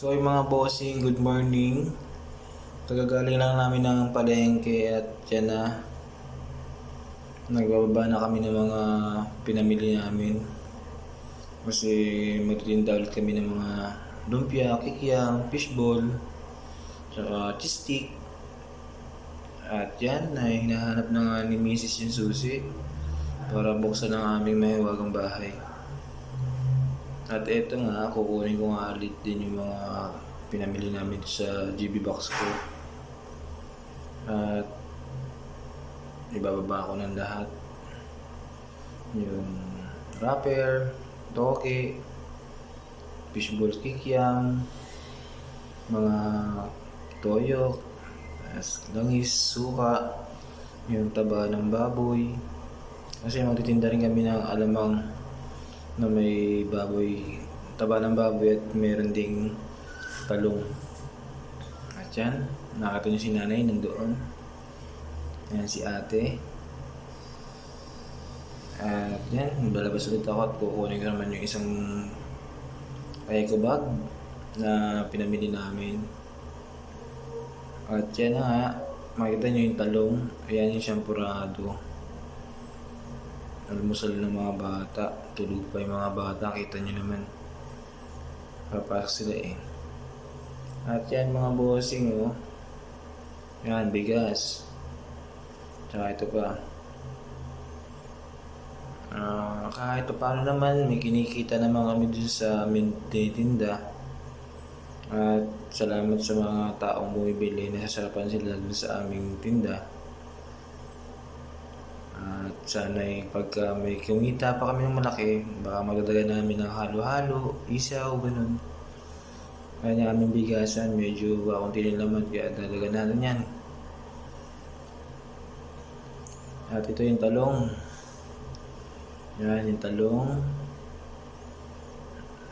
So yung mga bossing, good morning. Tagagaling lang namin ng palengke at yan na. Nagbababa na kami ng mga pinamili namin. Kasi magtitinda ulit kami ng mga lumpia, kikiam, fishball, tsaka cheese stick. At yan, na hinahanap na nga ni Mrs. yung susi para buksan ang aming mahiwagang bahay. At eto nga, kukunin ko nga ulit din yung mga pinamili namin sa GB box ko. At ibababa ko ng lahat. Yung wrapper, toke, fishball kikiam, mga toyo, as langis, suka, yung taba ng baboy. Kasi magtitinda rin kami ng alamang na may baboy, taba ng baboy at meron ding talong. At yan, nakita niyo si nanay nandoon. Ayan si ate. At yan, lalabas ulit ako at kukunin ko naman yung isang eco bag na pinamili namin. At yan na nga, makita nyo yung talong. Ayan yung shampurado. Almusal ng mga bata. Tulog pa yung mga bata. Kita nyo naman. Papasok sila eh. At yan mga bossing oh. Yan, bigas. Tsaka ito pa. Ah, kahit pa paano naman, may kinikita naman kami dun sa amin tinitinda. At salamat sa mga taong bumibili. Nasasarapan sila dun sa aming tinda. At sana ay pagka may kumita pa kami ng malaki, baka magdadagan namin ng halo-halo, isaw, ganun. Kaya yung aming bigasan, medyo kakunti din naman, kaya dadagan natin yan. At ito yung talong. Yan yung talong.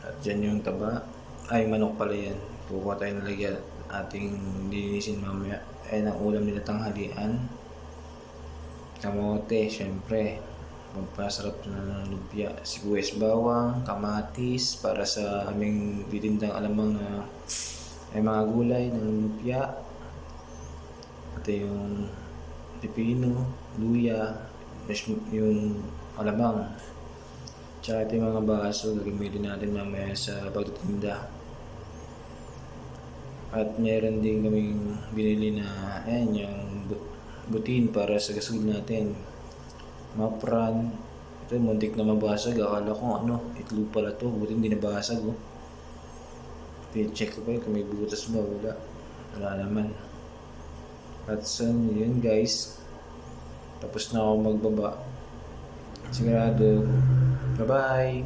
At yan yung taba. Ay, manok pala yan. Kukuha tayo ng lagyan. Ating linisin mamaya. Ayan ang ulam nila tanghalian. Kamote, syempre. Magpasarap na ng lumpia. Sibuyas bawang, kamatis, para sa aming bitindang alamang na ay mga gulay ng lumpia. Ito yung pipino, luya, yung alamang. Tsaka ito yung mga baso, gagamitin natin mamaya sa pagtitinda. At meron din kaming binili na, ayan, yung butin para sa gasol natin. Mapran. Ito, muntik na mabasag. Akala ko, ano, itlog pala to. Buti hindi nabasag, oh. check ko pa yun kung may butas ba. Wala. Wala naman. So, yun guys. Tapos na ako magbaba. Sigurado. Bye-bye!